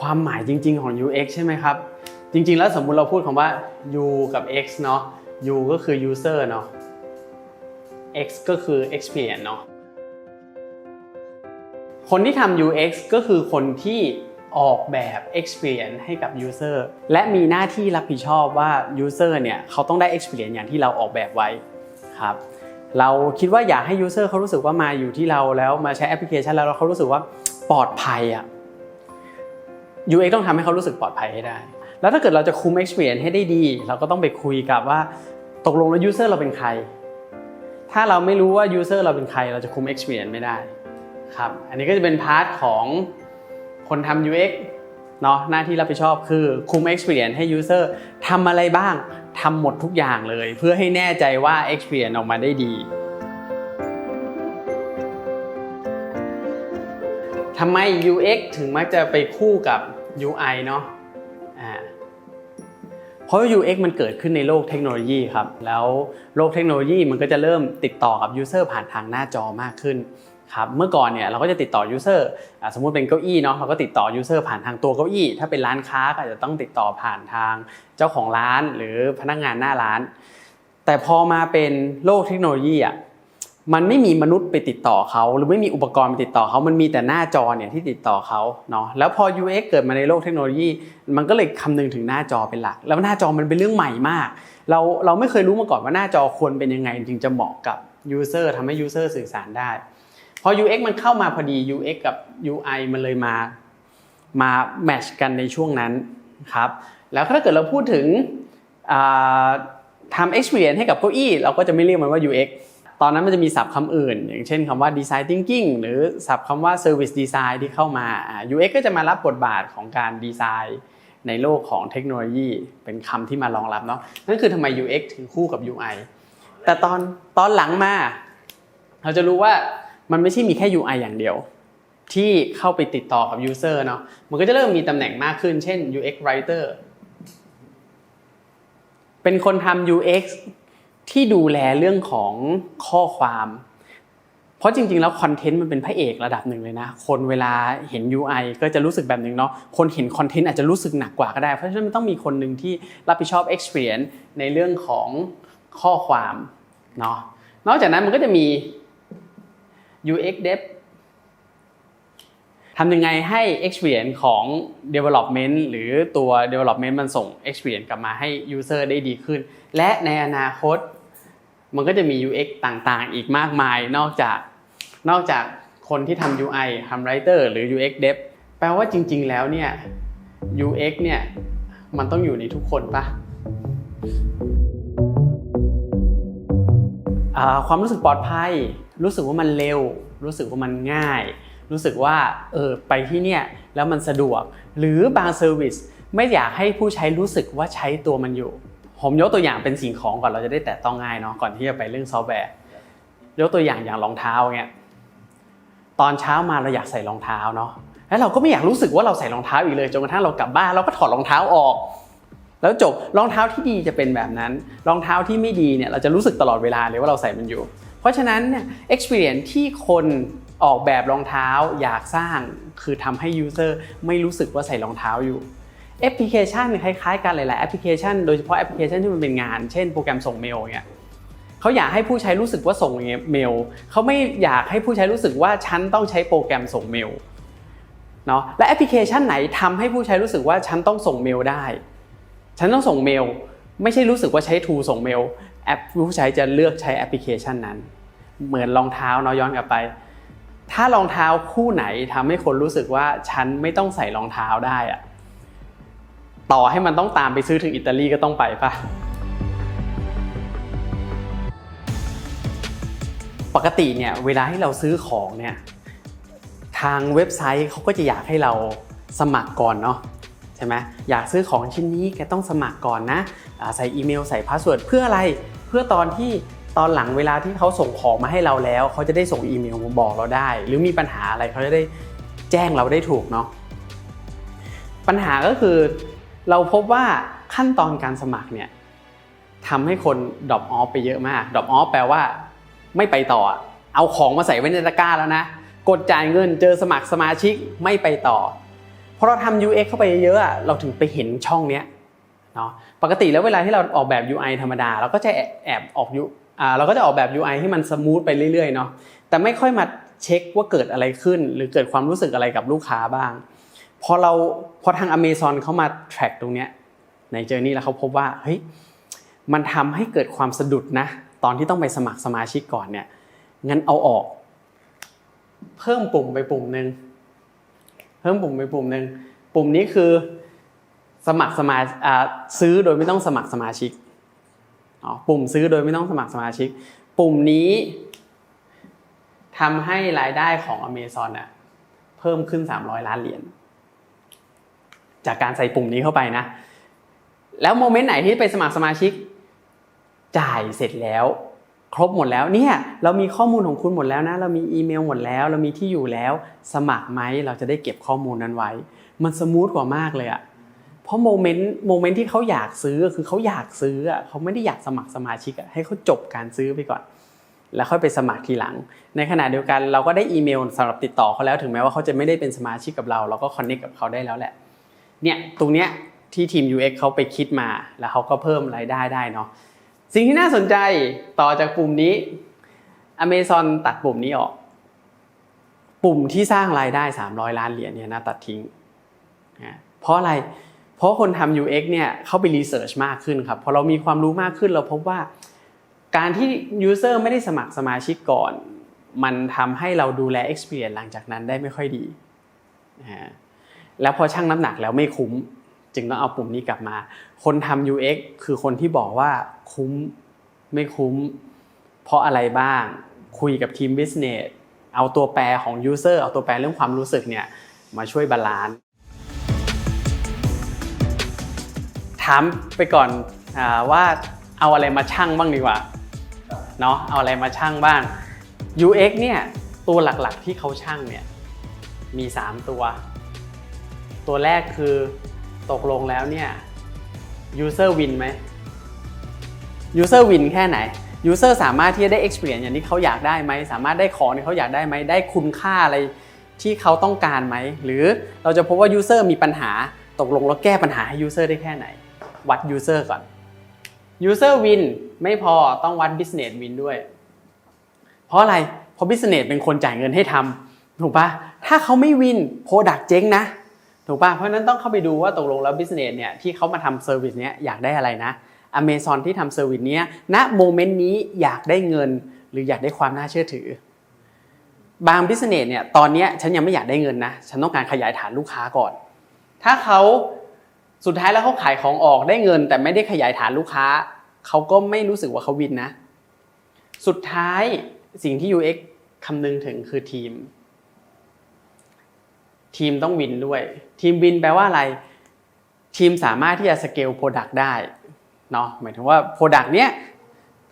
ความหมายจริง ๆของ UX ใช่ไหมครับ จริง ๆ แล้วสมมุติเราพูดคำว่า U กับ X เนาะ U ก็คือ user เนาะ X ก็คือ experience เนาะคนที่ทำ UX ก็คือคนที่ออกแบบ experience ให้กับ user และมีหน้าที่รับผิดชอบว่า user เนี่ยเขาต้องได้ experience อย่างที่เราออกแบบไว้ครับ เราคิดว่าอยากให้ user เขารู้สึกว่ามาอยู่ที่เราแล้วมาใช้แอปพลิเคชันแล้วแล้วเขารู้สึกว่าปลอดภัยอะ UX ต้องทำให้เขารู้สึกปลอดภัยให้ได้ แล้วถ้าเกิดเราจะคุม experience ให้ได้ดี เราก็ต้องไปคุยกับว่าตกลงแล้ว user เราเป็นใคร ถ้าเราไม่รู้ว่า user เราเป็นใคร เราจะคุม experience ไม่ได้ครับอันนี้ก็จะเป็นพาร์ทของคนทำ UX เนาะหน้าที่รับผิดชอบคือคุม experience ให้ user ทำอะไรบ้างทำหมดทุกอย่างเลย เพื่อให้แน่ใจว่า experience ออกมาได้ดีทำไม UX ถึงมักจะไปคู่กับ UI เนาะอ่าเพราะว่า UX มันเกิดขึ้นในโลกเทคโนโลยีครับ แล้วโลกเทคโนโลยีมันก็จะเริ่มติดต่อกับ User ผ่านทางหน้าจอมากขึ้นครับเมื่อก่อนเนี่ยเราก็จะติดต่อ User อ่าสมมุติเป็นเก้าอี้เนาะเราก็ติดต่อ User ผ่านทางตัวเก้าอี้ ถ้าเป็นร้านค้าก็จจะต้องติดต่อผ่านทางเจ้าของร้านหรือพนักงานหน้าร้าน แต่พอมาเป็นโลกเทคโนโลยีอะ มันไม่มีมนุษย์ไปติดต่อเขาหรือไม่มีอุปกรณ์ไปติดต่อเขามันมีแต่หน้าจอเนี่ยที่ติดต่อเขาเนาะแล้วพอ UX เกิดมาในโลกเทคโนโลยี มันก็เลยคำนึงถึงหน้าจอเป็นหลัก แล้วหน้าจอมันเป็นเรื่องใหม่มาก เราเราไม่เคยรู้มาก่อนว่าหน้าจอควรเป็นยังไงถึงจะเหมาะกับ user ทำให้ user สื่อสารได้พอ UX มันเข้ามาพอดี UX กับ UI มันเลยมามาแมทช์กันในช่วงนั้นครับแล้วถ้าเกิดเราพูดถึงทำ experience ให้กับเก้าอี้เราก็จะไม่เรียกมันว่า UX ตอนนั้นมันจะมีศัพท์คำอื่น อย่างเช่นคำว่า design thinking หรือศัพท์คำว่า service design ที่เข้ามาอ่า UX ก็จะมารับบทบาทของการดีไซน์ในโลกของเทคโนโลยี เป็นคำที่มารองรับเนาะนั่นคือทำไม UX ถึงคู่กับ UI แต่ตอนตอนหลังมา เราจะรู้ว่ามันไม่ใช่มีแค่ UI อย่างเดียว ที่เข้าไปติดต่อกับ user เนาะมันก็จะเริ่มมีตำแหน่งมากขึ้น เช่น UX writer เป็นคนทำ UX ที่ดูแลเรื่องของข้อความ เพราะจริงๆ แล้วคอนเทนต์มันเป็นพระเอกระดับหนึ่งเลยนะ คนเวลาเห็น UI ก็จะรู้สึกแบบหนึ่งเนาะ คนเห็นคอนเทนต์อาจจะรู้สึกหนักกว่าก็ได้ เพราะฉะนั้นมันต้องมีคนหนึ่งที่รับผิดชอบ experience ในเรื่องของข้อความเนาะ นอกจากนั้นมันก็จะมี UX Dev ทำยังไงให้ experience ของ development หรือตัว development มันส่ง experience กลับมาให้ user ได้ดีขึ้น และในอนาคต มันก็จะมี UX ต่างๆ อีกมากมาย นอกจากนอกจากคนที่ทำ UI ทำ writer หรือ UX Dev แปลว่าจริง ๆ แล้วเนี่ย UX เนี่ยมันต้องอยู่ในทุกคนปะความรู้สึกปลอดภัย รู้สึกว่ามันเร็ว รู้สึกว่ามันง่าย รู้สึกว่าเออไปที่เนี่ยแล้วมันสะดวก หรือบางเซอร์วิสไม่อยากให้ผู้ใช้รู้สึกว่าใช้ตัวมันอยู่ ผมยกตัวอย่างเป็นสิ่งของก่อนเราจะได้แตะต้องง่ายเนาะก่อนที่จะไปเรื่องซอฟต์แวร์ยกตัวอย่างอย่างรองเท้าเงี้ยตอนเช้ามาเราอยากใส่รองเท้าเนาะแล้วเราก็ไม่อยากรู้สึกว่าเราใส่รองเท้าอีกเลยจนกระทั่งเรากลับบ้านเราก็ถอดรองเท้าออก แล้วจบรองเท้าที่ดีจะเป็นแบบนั้น รองเท้าที่ไม่ดีเนี่ยเราจะรู้สึกตลอดเวลาเลยว่าเราใส่มันอยู่ เพราะฉะนั้นเนี่ย experience ที่คนออกแบบรองเท้าอยากสร้างคือทำให้ user ไม่รู้สึกว่าใส่รองเท้าอยู่ แอปพลิเคชันคล้ายๆกันหลายๆแอปพลิเคชันโดยเฉพาะแอปพลิเคชันที่มันเป็นงาน เช่นโปรแกรมส่งเมลเนี่ยเขาอยากให้ผู้ใช้รู้สึกว่าส่งเมลเขาไม่อยากให้ผู้ใช้รู้สึกว่าฉันต้องใช้โปรแกรมส่งเมลเนาะและแอปพลิเคชันไหนทำให้ผู้ใช้รู้สึกว่าฉันต้องส่งเมลได้ ฉันต้องส่งเมล ไม่ใช่รู้สึกว่าใช้ทูส่งเมลแอปผู้ใช้จะเลือกใช้แอปพลิเคชันนั้น เหมือนรองเท้าเนาะย้อนกลับไป ถ้ารองเท้าคู่ไหนทำให้คนรู้สึกว่าฉันไม่ต้องใส่รองเท้าได้อะ ต่อให้มันต้องตามไปซื้อถึงอิตาลีก็ต้องไปปะปกติเนี่ยเวลาให้เราซื้อของเนี่ยทางเว็บไซต์เขาก็จะอยากให้เราสมัครก่อนเนาะใช่ไหมอยากซื้อของชิ้นนี้แกต้องสมัครก่อนนะใส่อีเมลใส่พาสเวิร์ดเพื่ออะไรเพื่อตอนที่ตอนหลังเวลาที่เขาส่งของมาให้เราแล้ว เขาจะได้ส่งอีเมลมาบอกเราได้ หรือมีปัญหาอะไรเขาจะได้แจ้งเราได้ถูกเนาะปัญหาก็คือ เราพบว่าขั้นตอนการสมัครเนี่ยทำให้คนดรอปออฟไปเยอะมากดรอปออฟแปลว่าไม่ไปต่อ เอาของมาใส่ไว้ในตะกร้าแล้วนะ กดจ่ายเงินเจอสมัครสมาชิกไม่ไปต่อพอเราทำ UX เข้าไปเยอะๆเราถึงไปเห็นช่องเนี้ยเนาะปกติแล้วเวลาที่เราออกแบบ UI ธรรมดา เราก็จะแอบออก U อ่าเราก็จะออกแบบ UI ให้มันสมูทไปเรื่อยๆเนาะแต่ไม่ค่อยมาเช็คว่าเกิดอะไรขึ้น หรือเกิดความรู้สึกอะไรกับลูกค้าบ้าง พอเราพอทาง Amazon เขามา track ตรงเนี้ยในเจอร์นี่แล้วเขาพบว่าเฮ้ยมันทำให้เกิดความสะดุดนะ ตอนที่ต้องไปสมัครสมาชิกก่อนเนี่ยงั้นเอาออก เพิ่มปุ่มไปปุ่มหนึ่งเพิ่มปุ่มไปปุ่มหนึ่งปุ่มนี้คือสมัครสมาอ่าซื้อโดยไม่ต้องสมัครสมาชิกอ๋อปุ่มซื้อโดยไม่ต้องสมัครสมาชิก ปุ่มนี้ทำให้รายได้ของ Amazon อะเพิ่มขึ้น 300 ล้านเหรียญ จากการใส่ปุ่มนี้เข้าไปนะ แล้วโมเมนต์ไหนที่ไปสมัครสมาชิก จ่ายเสร็จแล้ว ครบหมดแล้วเนี่ยเรามีข้อมูลของคุณหมดแล้วนะ เรามีอีเมลหมดแล้ว เรามีที่อยู่แล้ว สมัครไหมเราจะได้เก็บข้อมูลนั้นไว้ มันสมูทกว่ามากเลยอะเพราะโมเมนต์โมเมนต์ที่เขาอยากซื้อคือเขาอยากซื้ออะเขาไม่ได้อยากสมัครสมาชิกอะให้เขาจบการซื้อไปก่อนแล้วค่อยไปสมัครทีหลัง ในขณะเดียวกันเราก็ได้อีเมลสำหรับติดต่อเขาแล้วถึงแม้ว่าเขาจะไม่ได้เป็นสมาชิกกับเรา เราก็คอนเนคกับเขาได้แล้วแหละ เนี่ยตรงเนี้ยที่ทีม UX เขาไปคิดมา แล้วเขาก็เพิ่มรายได้ได้เนาะสิ่งที่น่าสนใจต่อจากปุ่มนี้ Amazon ตัดปุ่มนี้ออก ปุ่มที่สร้างรายได้ 300 ล้านเหรียญเนี่ยนะตัดทิ้งนะเพราะอะไรเพราะคนทำ UX เนี่ยเขาไปรีเสิร์ชมากขึ้นครับพอเรามีความรู้มากขึ้นเราพบว่า การที่ User ไม่ได้สมัครสมาชิกก่อน มันทำให้เราดูแล Experience หลังจากนั้นได้ไม่ค่อยดีนะฮะ แล้วพอชั่งน้ำหนักแล้วไม่คุ้ม จึงต้องเอาปุ่มนี้กลับมา คนทำ UX คือคนที่บอกว่าคุ้มไม่คุ้ม เพราะอะไรบ้าง คุยกับทีม Business เอาตัวแปรของ User เอาตัวแปรเรื่องความรู้สึกเนี่ยมาช่วยบาลานซ์ถามไปก่อนอว่าเอาอะไรมาชั่งบ้างดีกว่าเนาะเอาอะไรมาชั่งบ้าง UX เนี่ยตัวหลักๆที่เขาชั่งเนี่ยมี 3 ตัว ตัวแรกคือตกลงแล้วเนี่ย user win ไหม user win แค่ไหน user สามารถที่จะได้ experience อย่างที่เขาอยากได้ไหม สามารถได้ของที่เขาอยากได้ไหม ได้คุณค่าอะไรที่เขาต้องการไหม หรือเราจะพบว่า user มีปัญหา ตกลงแล้วแก้ปัญหาให้ user ได้แค่ไหน วัด user ก่อน user win ไม่พอต้องวัด business win ด้วย เพราะอะไร เพราะ business เป็นคนจ่ายเงินให้ทำถูกปะถ้าเขาไม่วิน product เจ๊งนะ ถูกป่ะเพราะนั้นต้องเข้าไปดูว่าตกลงแล้ว business เนี่ยที่เขามาทำเซอร์วิสเนี้ยอยากได้อะไรนะ Amazon ที่ทำเซอร์วิสเนี้ยณโมเมนต์นี้อยากได้เงิน หรืออยากได้ความน่าเชื่อถือ บาง business เนี่ยตอนนี้ฉันยังไม่อยากได้เงินนะ ฉันต้องการขยายฐานลูกค้าก่อน ถ้าเขาสุดท้ายแล้วเขาขายของออกได้เงิน แต่ไม่ได้ขยายฐานลูกค้า เขาก็ไม่รู้สึกว่าเขาวินนะ สุดท้ายสิ่งที่ UX คำนึงถึงคือทีม ทีมต้องวินด้วย ทีมวินแปลว่าอะไร ทีมสามารถที่จะสเกลโปรดักต์ได้เนาะหมายถึงว่าโปรดักต์เนี้ย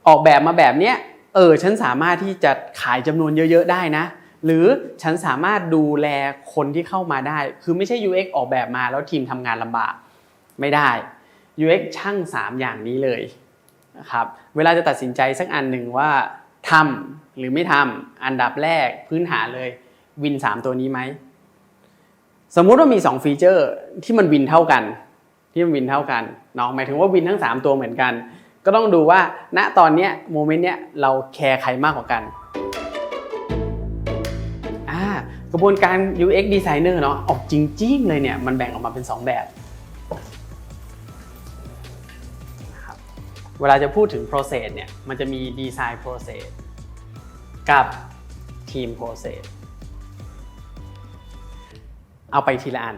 ออกแบบมาแบบเนี้ยเออฉันสามารถที่จะขายจำนวนเยอะ ๆ ได้นะ หรือฉันสามารถดูแลคนที่เข้ามาได้ คือไม่ใช่ UX ออกแบบมาแล้วทีมทำงานลำบากไม่ได้ UX ช่าง 3 อย่างนี้เลยนะครับเวลาจะตัดสินใจสักอันหนึ่งว่าทำหรือไม่ทำอันดับแรกพื้นฐานเลยวิน 3 ตัวนี้ไหม สมมุติว่ามี 2 ฟีเจอร์ที่มันวินเท่ากัน ที่มันวินเท่ากันเนาะหมายถึงว่าวินทั้ง 3 ตัวเหมือนกัน ก็ต้องดูว่าณตอนเนี้ยโมเมนต์เนี้ยเราแคร์ใครมากกว่ากันอ่ากระบวนการ UX designer เนาะออกจริง ๆ เลยเนี่ย มันแบ่งออกมาเป็น 2 แบบนะครับเวลาจะพูดถึง process เนี่ย มันจะมี design process กับ team process เอาไปทีละอัน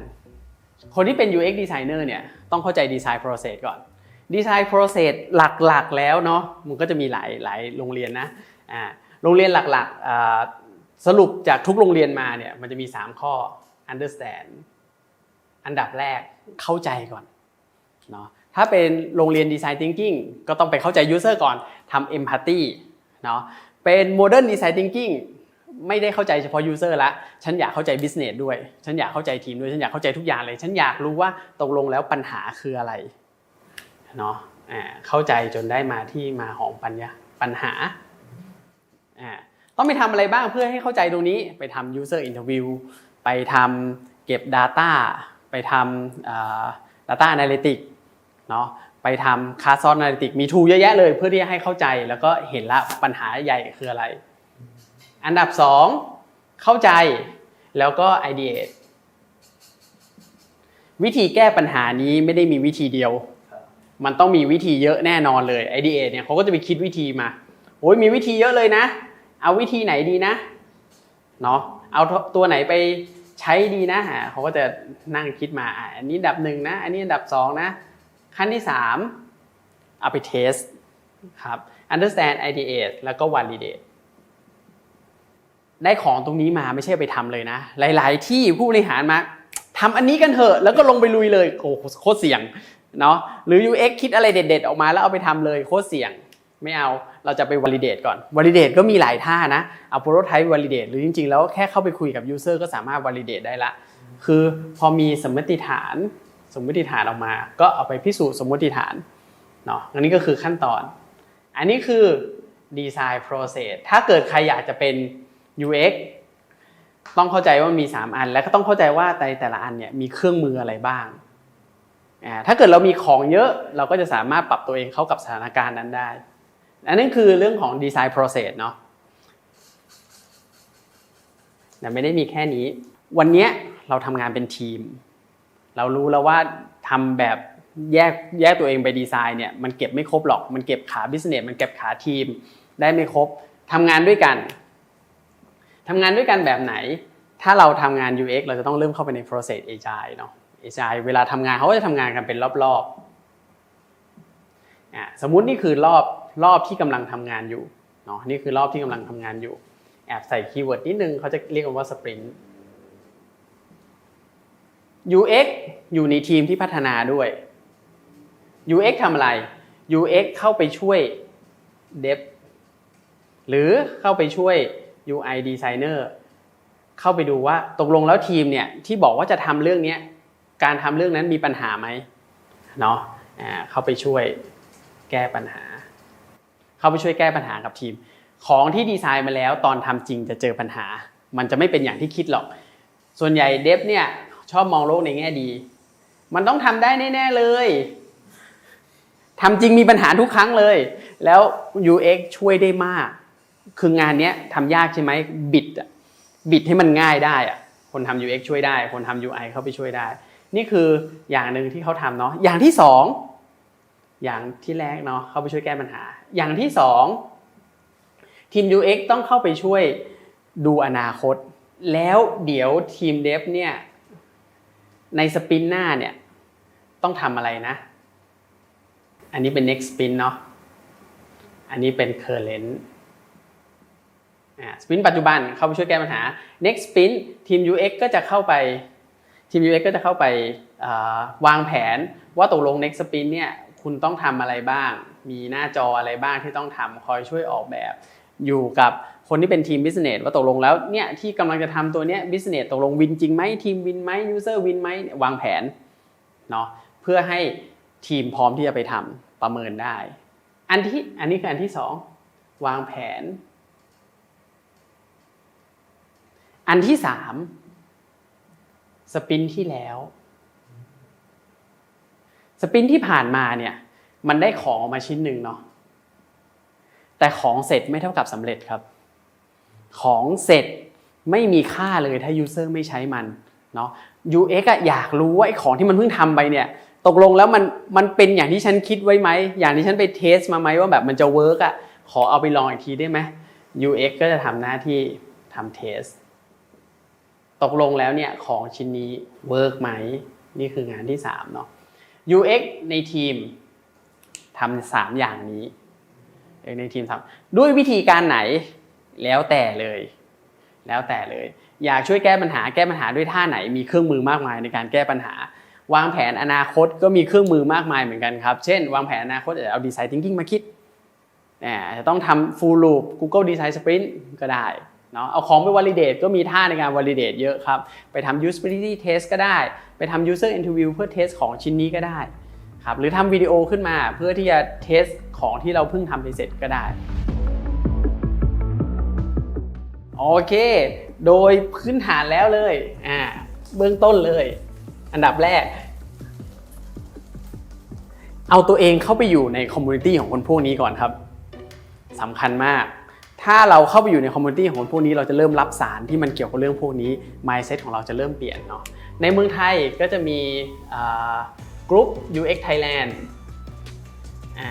คนที่เป็น UX designer เนี่ยต้องเข้าใจ design process ก่อน design process หลักๆแล้วเนาะมันก็จะมีหลายหลายโรงเรียนนะอ่าโรงเรียนหลักๆสรุปจากทุกโรงเรียนมาเนี่ยมันจะมี 3 ข้อ understand อันดับแรกเข้าใจก่อนเนาะถ้าเป็นโรงเรียน design thinking ก็ต้องไปเข้าใจ user ก่อนทำ empathy เนาะเป็น modern design thinking ไม่ได้เข้าใจเฉพาะ user ละ ฉันอยากเข้าใจ business ด้วย ฉันอยากเข้าใจทีมด้วย ฉันอยากเข้าใจทุกอย่างเลย ฉันอยากรู้ว่าตกลงแล้วปัญหาคืออะไร เนาะเข้าใจจนได้มาที่มาของปัญญาปัญหา ต้องไปทำอะไรบ้างเพื่อให้เข้าใจตรงนี้ ไปทำ user interview ไปทำเก็บ data ไปทำอ่า data analytics เนาะไปทำ c a s t analytics มี tool เยอะแยะเลย เพื่อที่จะให้เข้าใจแล้วก็เห็นละปัญหาใหญ่คืออะไร อันดับ 2 เข้าใจแล้วก็ ideate วิธีแก้ปัญหานี้ไม่ได้มีวิธีเดียว มันต้องมีวิธีเยอะแน่นอนเลย ideate เนี่ยเขาก็จะไปคิดวิธีมาโอ้ยมีวิธีเยอะเลยนะ เอาวิธีไหนดีนะเนาะเอาตัวไหนไปใช้ดีนะเขาก็จะนั่งคิดมาอันนี้ดับหนึ่งนะ อันนี้ดับสองนะ ขั้นที่สามเอาไปเทสครับ understand ideate แล้วก็ validate ได้ของตรงนี้มาไม่ใช่ไปทำเลยนะ หลาย ๆ ที่ผู้บริหารมาทำอันนี้กันเถอะแล้วก็ลงไปลุยเลยโอ้โหโคตรเสี่ยงเนาะหรือ UX คิดอะไรเด็ด ๆ ออกมาแล้วเอาไปทำเลยโคตรเสี่ยงไม่เอาเราจะไป validate ก่อน validate ก็มีหลายท่านะเอา prototype validate หรือจริง ๆ แล้วแค่เข้าไปคุยกับ user ก็สามารถ validate ได้ละ คือพอมีสมมติฐาน สมมติฐานออกมา ก็เอาไปพิสูจน์สมมติฐานเนาะอันนี้ก็คือขั้นตอน อันนี้คือ design process ถ้าเกิดใครอยากจะเป็น UX ต้องเข้าใจว่ามี 3 อัน และก็ต้องเข้าใจว่าในแต่ละอันเนี่ยมีเครื่องมืออะไรบ้างอ่าถ้าเกิดเรามีของเยอะเราก็จะสามารถปรับตัวเองเข้ากับสถานการณ์นั้นได้ อันนั้นคือเรื่องของ design process เนาะแต่ไม่ได้มีแค่นี้ วันนี้เราทำงานเป็นทีม เรารู้แล้วว่าทำแบบแยกแยกตัวเองไปดีไซน์เนี่ยมันเก็บไม่ครบหรอก มันเก็บขา business มันเก็บขาทีม ได้ไม่ครบทำงานด้วยกัน ทำงานด้วยกันแบบไหน ถ้าเราทำงาน UX เราจะต้องเริ่มเข้าไปใน process agile เนาะ agile เวลาทำงานเขาก็จะทำงานกันเป็นรอบๆอะสมมุตินี่คือรอบรอบที่กำลังทำงานอยู่เนาะนี่คือรอบที่กำลังทำงานอยู่ แอบใส่คีย์เวิร์ดนิดนึงเขาจะเรียกว่า sprint UX อยู่ในทีมที่พัฒนาด้วย UX ทำอะไร UX เข้าไปช่วย Dev หรือเข้าไปช่วย UI Designer เข้าไปดูว่าตกลงแล้วทีมเนี่ยที่บอกว่าจะทำเรื่องนี้การทำเรื่องนั้นมีปัญหาไหมเนาะเข้าไปช่วยแก้ปัญหา เข้าไปช่วยแก้ปัญหากับทีม ของที่ดีไซน์มาแล้วตอนทำจริงจะเจอปัญหา มันจะไม่เป็นอย่างที่คิดหรอก ส่วนใหญ่เดฟเนี่ยชอบมองโลกในแง่ดี มันต้องทำได้แน่ๆเลยทำจริงมีปัญหาทุกครั้งเลย แล้ว UX ช่วยได้มาก คืองานเนี้ยทำยากใช่ไหมบิดอะบิดให้มันง่ายได้อะคนทำ UX ช่วยได้ คนทำ UI เข้าไปช่วยได้ นี่คืออย่างหนึ่งที่เขาทำเนาะอย่างที่สองอย่างที่แรกเนาะเข้าไปช่วยแก้ปัญหา อย่างที่สองทีม UX ต้องเข้าไปช่วยดูอนาคต แล้วเดี๋ยวทีมเดฟเนี่ยในสปินหน้าเนี่ยต้องทำอะไรนะ อันนี้เป็น next spin เนาะอันนี้เป็น current สปินปัจจุบันเข้าไปช่วยแก้ปัญหา next spin ทีม UX ก็จะเข้าไปทีม UX ก็จะเข้าไปวางแผนว่าตกลง next spin เนี่ยคุณต้องทำอะไรบ้าง มีหน้าจออะไรบ้างที่ต้องทำคอยช่วยออกแบบ อยู่กับคนที่เป็นทีม business ว่าตกลงแล้วเนี่ยที่กำลังจะทำตัวเนี้ย business ตกลงวินจริงไหมทีมวินไหม user วินไหมวางแผนเนาะเพื่อให้ทีมพร้อมที่จะไปทำประเมินได้ อันที่อันนี้คืออันที่สองวางแผน อันที่สามสปินที่แล้ว สปินที่ผ่านมาเนี่ย มันได้ของออกมาชิ้นหนึ่งเนาะแต่ของเสร็จไม่เท่ากับสำเร็จครับ ของเสร็จไม่มีค่าเลยถ้า user ไม่ใช้มันเนาะ UX อะอยากรู้ว่าไอ้ของที่มันเพิ่งทำไปเนี่ย ตกลงแล้วมันมันเป็นอย่างที่ฉันคิดไว้ไหม อย่างที่ฉันไปเทสมาไหมว่าแบบมันจะเวิร์กอะขอเอาไปลองอีกทีได้ไหม UX ก็จะทำหน้าที่ทำเทส ตกลงแล้วเนี่ยของชิ้นนี้เวิร์กไหมนี่คืองานที่3เนาะ UX ในทีมทำสามอย่างนี้ในทีมทำด้วยวิธีการไหนแล้วแต่เลย แล้วแต่เลย อยากช่วยแก้ปัญหาแก้ปัญหาด้วยท่าไหน มีเครื่องมือมากมายในการแก้ปัญหา วางแผนอนาคตก็มีเครื่องมือมากมายเหมือนกันครับ เช่น วางแผนอนาคตจะเอาดีไซน์ thinking มาคิดอาจจะต้องทำ full loop Google Design Sprint ก็ได้ เนาะเอาของไป validate ก็มีท่าในการ validate เยอะครับ ไปทำ usability test ก็ได้ ไปทำ user interview เพื่อ test ของชิ้นนี้ก็ได้ครับหรือทำวิดีโอขึ้นมาเพื่อที่จะ test ของที่เราเพิ่งทำไปเสร็จก็ได้โอเค โดยพื้นฐานแล้วเลยอ่าเบื้องต้นเลย อันดับแรก เอาตัวเองเข้าไปอยู่ในคอมมูนิตี้ของคนพวกนี้ก่อนครับสำคัญมาก ถ้าเราเข้าไปอยู่ในคอมมูนิตี้ของพวกนี้เราจะเริ่มรับสารที่มันเกี่ยวกับเรื่องพวกนี้ mindset ของเราจะเริ่มเปลี่ยนเนาะในเมืองไทยก็จะมีกลุ่ม UX Thailand อ่า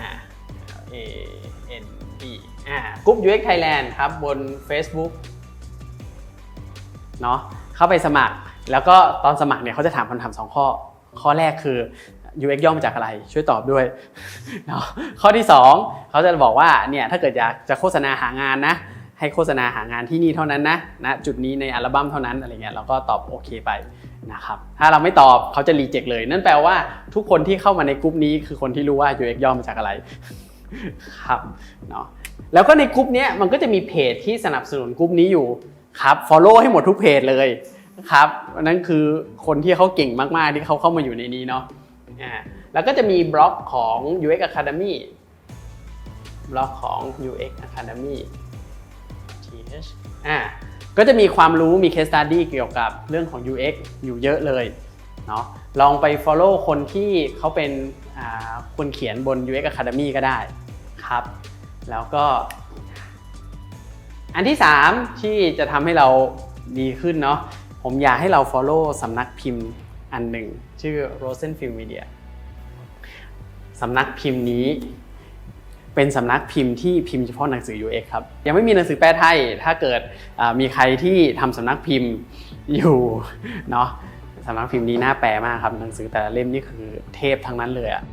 A N D อ่ากลุ่ม UX Thailand ครับบน Facebook เนาะเข้าไปสมัคร แล้วก็ตอนสมัครเนี่ยเขาจะถามคำถามสองข้อ ข้อแรกคือ UX ย่อมาจากอะไร ช่วยตอบด้วยเนาะข้อที่ 2 เขาจะบอกว่าเนี่ยถ้าเกิดอยากจะโฆษณาหางานนะ ให้โฆษณาหางานที่นี่เท่านั้นนะนะจุดนี้ในอัลบั้มเท่านั้นอะไรเงี้ยเราก็ตอบโอเคไปนะครับถ้าเราไม่ตอบเขาจะรีเจ็คเลย นั่นแปลว่าทุกคนที่เข้ามาในกลุ่มนี้คือคนที่รู้ว่า UX ย่อมาจากอะไรครับเนาะแล้วก็ในกลุ่มนี้มันก็จะมีเพจที่สนับสนุนกลุ่มนี้อยู่ครับ follow ให้หมดทุกเพจเลย ครับนั่นคือคนที่เขาเก่งมากๆที่เขาเข้ามาอยู่ในนี้เนาะอ่าแล้วก็จะมีบล็อกของ UX Academy บล็อกของ UX Academy th อ่าก็จะมีความรู้มี case study เกี่ยวกับเรื่องของ UX อยู่เยอะเลยเนาะลองไป follow คนที่เขาเป็นคนเขียนบน UX Academy ก็ได้ครับ แล้วก็ อันที่ 3 ที่จะทำให้เราดีขึ้นเนาะ ผมอยากให้เรา follow สำนักพิมพ์อันหนึ่ง ชื่อ Rosenfield Media สำนักพิมพ์นี้เป็นสำนักพิมพ์ที่พิมพ์เฉพาะหนังสือ UX ครับ ยังไม่มีหนังสือแปลไทย ถ้าเกิดมีใครที่ทำสำนักพิมพ์อยู่เนาะสำนักพิมพ์นี้น่าแปลมากครับหนังสือแต่ละเล่มนี่คือเทพทั้งนั้นเลยอะ